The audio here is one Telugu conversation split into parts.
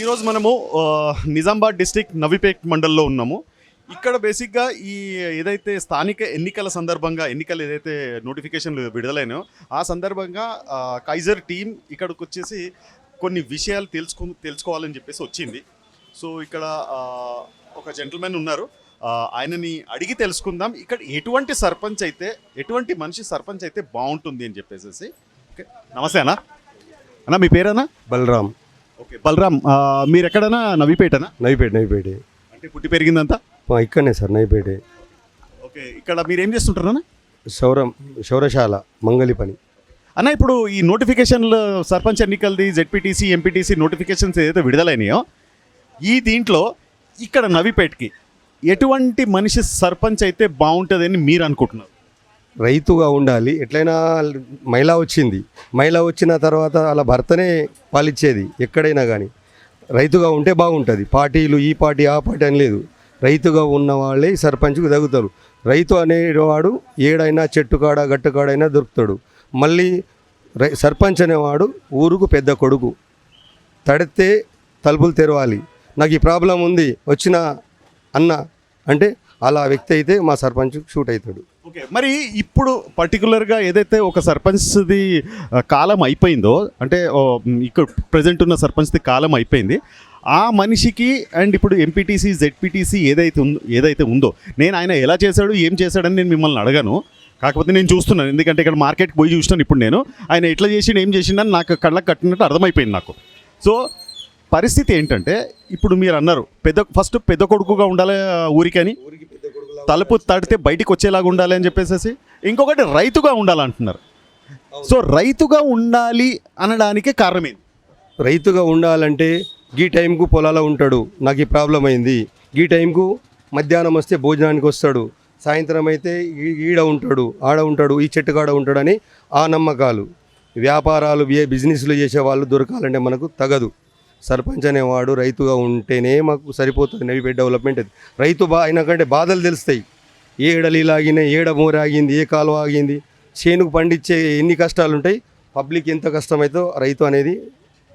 ఈరోజు మనము నిజామాబాద్ డిస్టిక్ నవిపేట్ మండల్లో ఉన్నాము. ఇక్కడ బేసిక్గా ఈ ఏదైతే స్థానిక ఎన్నికల సందర్భంగా ఎన్నికలు ఏదైతే నోటిఫికేషన్లు విడుదలైనాయో ఆ సందర్భంగా కైజర్ టీం ఇక్కడికి వచ్చేసి కొన్ని విషయాలు తెలుసుకు తెలుసుకోవాలని చెప్పేసి వచ్చింది. సో ఇక్కడ ఒక జెంటల్మెన్ ఉన్నారు. ఆయనని అడిగి తెలుసుకుందాం. ఇక్కడ ఎటువంటి సర్పంచ్ అయితే ఎటువంటి మనిషి సర్పంచ్ అయితే బాగుంటుంది అని చెప్పేసి ఓకే. నమస్తే అన్న. అన్న మీ పేరేనా బలరామ్ ఓకే బలరామ్ ఆ, మీరు ఎక్కడైనా నవిపేటనా? నైపేట నైపేట అంటే పుట్టి పెరిగిందంతా? ఇక్కడనే సార్ నైపేట ఓకే ఇక్కడ మీరు ఏం చేస్తుంటారన్నా శౌరం శౌరశాల మంగళి పని అన్న ఇప్పుడు ఈ నోటిఫికేషన్లు సర్పంచ్ ఎన్నికలది జెడ్పీటీసీ ఎంపీటీసీ నోటిఫికేషన్స్ ఏదైతే విడుదలైనాయో ఈ దీంట్లో ఇక్కడ నవిపేటకి ఎటువంటి మనిషి సర్పంచ్ అయితే బాగుంటుందని మీరు అనుకుంటున్నారు? రైతుగా ఉండాలి. ఎట్లయినా మహిళ వచ్చింది. మహిళ వచ్చిన తర్వాత అలా భర్తనే పాలిచ్చేది ఎక్కడైనా కానీ రైతుగా ఉంటే బాగుంటుంది. పార్టీలు ఈ పార్టీ ఆ పార్టీ అని లేదు. రైతుగా ఉన్న వాళ్ళే సర్పంచ్కు తగ్గుతారు. రైతు అనేవాడు ఏడైనా చెట్టు కాడ గట్టు కాడైనా దొరుకుతాడు. మళ్ళీ రై సర్పంచ్ అనేవాడు ఊరుకు పెద్ద కొడుకు. తడితే తలుపులు తెరవాలి. నాకు ఈ ప్రాబ్లం ఉంది వచ్చిన అన్న. అంటే అలా వ్యక్తి అయితే మా సర్పంచ్ షూట్ అవుతాడు. ఓకే మరి ఇప్పుడు పర్టికులర్గా ఏదైతే ఒక సర్పంచ్ది కాలం అయిపోయిందో అంటే ఇక్కడ ప్రజెంట్ ఉన్న సర్పంచ్ది కాలం అయిపోయింది ఆ మనిషికి అండ్ ఇప్పుడు ఎంపీటీసీ జెడ్పీటీసీ ఏదైతే ఉందో ఏదైతే ఉందో నేను ఆయన ఎలా చేశాడు ఏం చేశాడని నేను మిమ్మల్ని అడగను. కాకపోతే నేను చూస్తున్నాను ఎందుకంటే ఇక్కడ మార్కెట్కి పోయి చూస్తున్నాను ఇప్పుడు నేను. ఆయన ఎట్లా చేసిండు ఏం చేసిండని నాకు కళ్ళకు కట్టినట్టు అర్థమైపోయింది నాకు. సో పరిస్థితి ఏంటంటే ఇప్పుడు మీరు అన్నారు పెద్ద ఫస్ట్ పెద్ద కొడుకుగా ఉండాలి ఊరికని? తలుపు తడితే బయటికి వచ్చేలాగా ఉండాలి అని చెప్పేసి ఇంకొకటి రైతుగా ఉండాలంటున్నారు. సో రైతుగా ఉండాలి అనడానికి కారణం ఏంది రైతుగా ఉండాలంటే ఈ టైంకు పొలాలో ఉంటాడు నాకు ఈ ప్రాబ్లం అయింది. ఈ టైంకు మధ్యాహ్నం వస్తే భోజనానికి వస్తాడు సాయంత్రం అయితే ఈ- ఈడ ఉంటాడు ఆడ ఉంటాడు ఈ చెట్టు కాడ ఉంటాడని ఆ నమ్మకాలు. వ్యాపారాలు ఏ బిజినెస్లు చేసే వాళ్ళు దొరకాలంటే మనకు తగదు. సర్పంచ్ అనేవాడు రైతుగా ఉంటేనే మాకు సరిపోతుంది. నవిపేట డెవలప్మెంట్ అది. రైతు బా అయినా కంటే బాధలు తెలుస్తాయి. ఏ ఎడలి ఆగినాయి ఏడ మోర ఆగింది ఏ కాలువ ఆగింది చేనుకు పండించే ఎన్ని కష్టాలు ఉంటాయి పబ్లిక్ ఎంత కష్టమైతే రైతు అనేది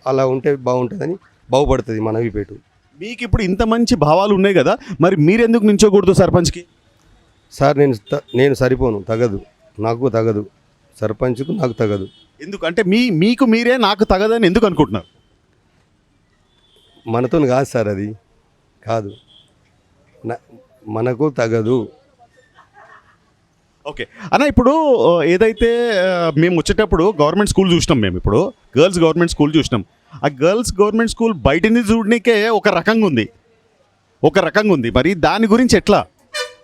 అలా ఉంటే బాగుంటుందని బాగుపడుతుంది మన నవిపేట మీకు ఇప్పుడు ఇంత మంచి భావాలు ఉన్నాయి కదా మరి మీరెందుకు నించోకూడదు సర్పంచ్కి? సార్ నేను నేను సరిపోను తగదు. నాకు తగదు. సర్పంచ్కు నాకు తగదు. ఎందుకు? అంటే మీ మీకు మీరే నాకు తగదని ఎందుకు అనుకుంటున్నారు? మనతో కాదు సార్ అది. కాదు. మనకు తగదు. ఓకే. అన్న ఇప్పుడు ఏదైతే మేము వచ్చేటప్పుడు గవర్నమెంట్ స్కూల్ చూసినాం మేము ఇప్పుడు. గర్ల్స్ గవర్నమెంట్ స్కూల్ చూసినాం. ఆ గర్ల్స్ గవర్నమెంట్ స్కూల్ బయట నుంచి చూడనికే ఒక రకంగా ఉంది. ఒక రకంగా ఉంది. మరి దాని గురించి ఎట్లా?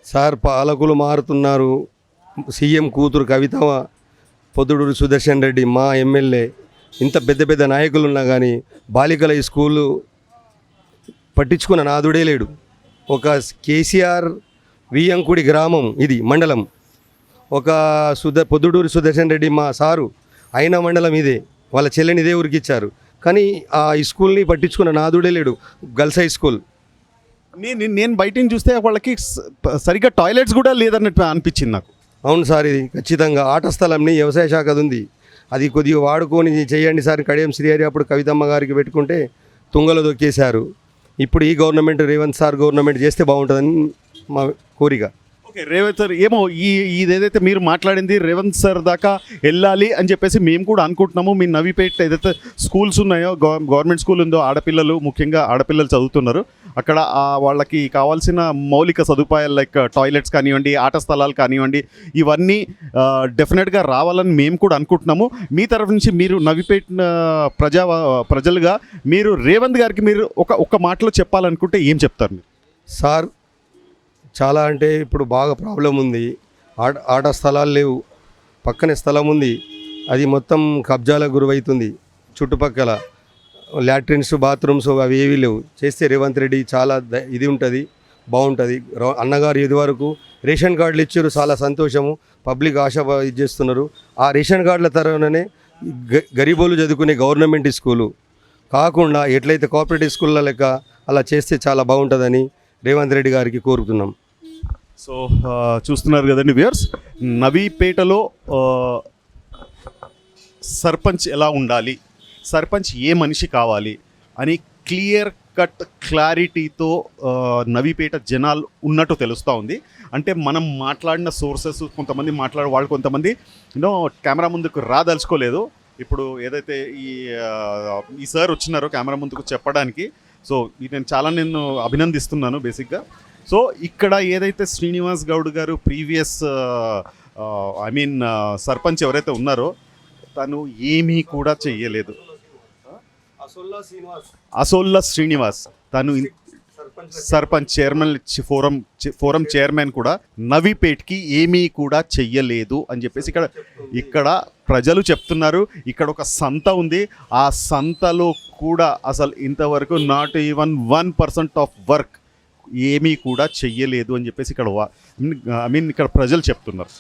సార్ పాలకులు మారుతున్నారు. సీఎం కూతురు కవిత పొద్దుడూరు సుదర్శన్ రెడ్డి మా ఎమ్మెల్యే ఇంత పెద్ద పెద్ద నాయకులు ఉన్నా కానీ బాలికల ఈ స్కూలు పట్టించుకున్న నాదుడే లేడు. ఒక కేసీఆర్ వియంకుడి గ్రామం ఇది మండలం. ఒక సుద పొద్దుడూరు సుదర్శన్ రెడ్డి మా సారు అయిన మండలం ఇదే. వాళ్ళ చెల్లెని ఇదే ఊరికి ఇచ్చారు. కానీ ఆ స్కూల్ని పట్టించుకున్న నాదుడే లేడు గర్ల్స్ హై స్కూల్. నేను నేను బయట చూస్తే వాళ్ళకి సరిగ్గా టాయిలెట్స్ కూడా లేదన్నట్టు అనిపించింది నాకు. అవును సార్ ఇది ఖచ్చితంగా ఆట స్థలంని వ్యవసాయ శాఖది ఉంది. అది కొద్దిగా వాడుకొని చేయండి సార్ కడియం శ్రీహరి అప్పుడు కవితమ్మ గారికి పెట్టుకుంటే తుంగలో దొక్కేశారు. ఇప్పుడు ఈ గవర్నమెంట్ రేవంత్ సార్ గవర్నమెంట్ చేస్తే బాగుంటుందని మా కోరిక. ఓకే రేవంత్ సార్ ఏమో ఈ ఇదేదైతే మీరు మాట్లాడింది రేవంత్ సార్ దాకా వెళ్ళాలి అని చెప్పేసి మేము కూడా అనుకుంటున్నాము. మీ నవిపేట ఏదైతే స్కూల్స్ ఉన్నాయో గవర్నమెంట్ స్కూల్ ఉందో ఆడపిల్లలు ముఖ్యంగా ఆడపిల్లలు చదువుతున్నారు. అక్కడ వాళ్ళకి కావాల్సిన మౌలిక సదుపాయాలు లైక్ టాయిలెట్స్ కానివ్వండి ఆట స్థలాలు కానివ్వండి ఇవన్నీ డెఫినెట్గా రావాలని మేము కూడా అనుకుంటున్నాము. మీ తరఫు నుంచి మీరు నవిపేట ప్రజా ప్రజలుగా మీరు రేవంత్ గారికి మీరు ఒక ఒక్క మాటలో చెప్పాలనుకుంటే ఏం చెప్తారు మీరు? సార్ చాలా అంటే ఇప్పుడు బాగా ప్రాబ్లం ఉంది. ఆట ఆట స్థలాలు లేవు. పక్కనే స్థలం ఉంది. అది మొత్తం కబ్జాలకు గురవుతుంది చుట్టుపక్కల. లాట్రిన్స్ బాత్రూమ్స్ అవి ఏవీ లేవు. చేస్తే రేవంత్ రెడ్డి చాలా ఇది ఉంటుంది బాగుంటుంది. అన్నగారు ఇది వరకు రేషన్ కార్డులు ఇచ్చారు చాలా సంతోషము. పబ్లిక్ ఆశ ఇది చేస్తున్నారు. ఆ రేషన్ కార్డుల తరఫుననే గ- గరీబోలు చదువుకునే గవర్నమెంట్ స్కూలు. కాకుండా ఎట్లయితే కోఆపరేటివ్ స్కూళ్ళ లెక్క అలా చేస్తే చాలా బాగుంటుందని రేవంత్ రెడ్డి గారికి కోరుతున్నాం. సో చూస్తున్నారు కదండి వ్యూయర్స్ నవీపేటలో సర్పంచ్ ఎలా ఉండాలి సర్పంచ్ ఏ మనిషి కావాలి అని క్లియర్ కట్ క్లారిటీతో నవీపేట జనాలు ఉన్నట్టు తెలుస్తూ ఉంది. అంటే మనం మాట్లాడిన సోర్సెస్ కొంతమంది మాట్లాడే వాళ్ళు కొంతమంది యూనో కెమెరా ముందుకు రాదలుచుకోలేదు. ఇప్పుడు ఏదైతే ఈ ఈ సార్ వచ్చినారో కెమెరా ముందుకు చెప్పడానికి సో ఇది నేను చాలా నేను అభినందిస్తున్నాను బేసిక్గా. సో ఇక్కడ ఏదైతే శ్రీనివాస్ గౌడ్ గారు ప్రీవియస్ ఐ మీన్ సర్పంచ్ ఎవరైతే ఉన్నారో తను ఏమీ కూడా చెయ్యలేదు. అసోల్లా శ్రీనివాస్. అసోల్లా శ్రీనివాస్ తను sarpanch chairman forum forum chairman కూడా నవీపేట్కి ఏమీ కూడా చెయ్యలేదు అని చెప్పేసి ఇక్కడ ఇక్కడ ప్రజలు చెప్తున్నారు. ఇక్కడ ఒక సంత ఉంది. ఆ సంతలో కూడా అసలు ఇంతవరకు not even one percent of work ఏమీ కూడా చెయ్యలేదు అని చెప్పేసి ఇక్కడ ఐ మీన్ ఇక్కడ ప్రజలు చెప్తున్నారు.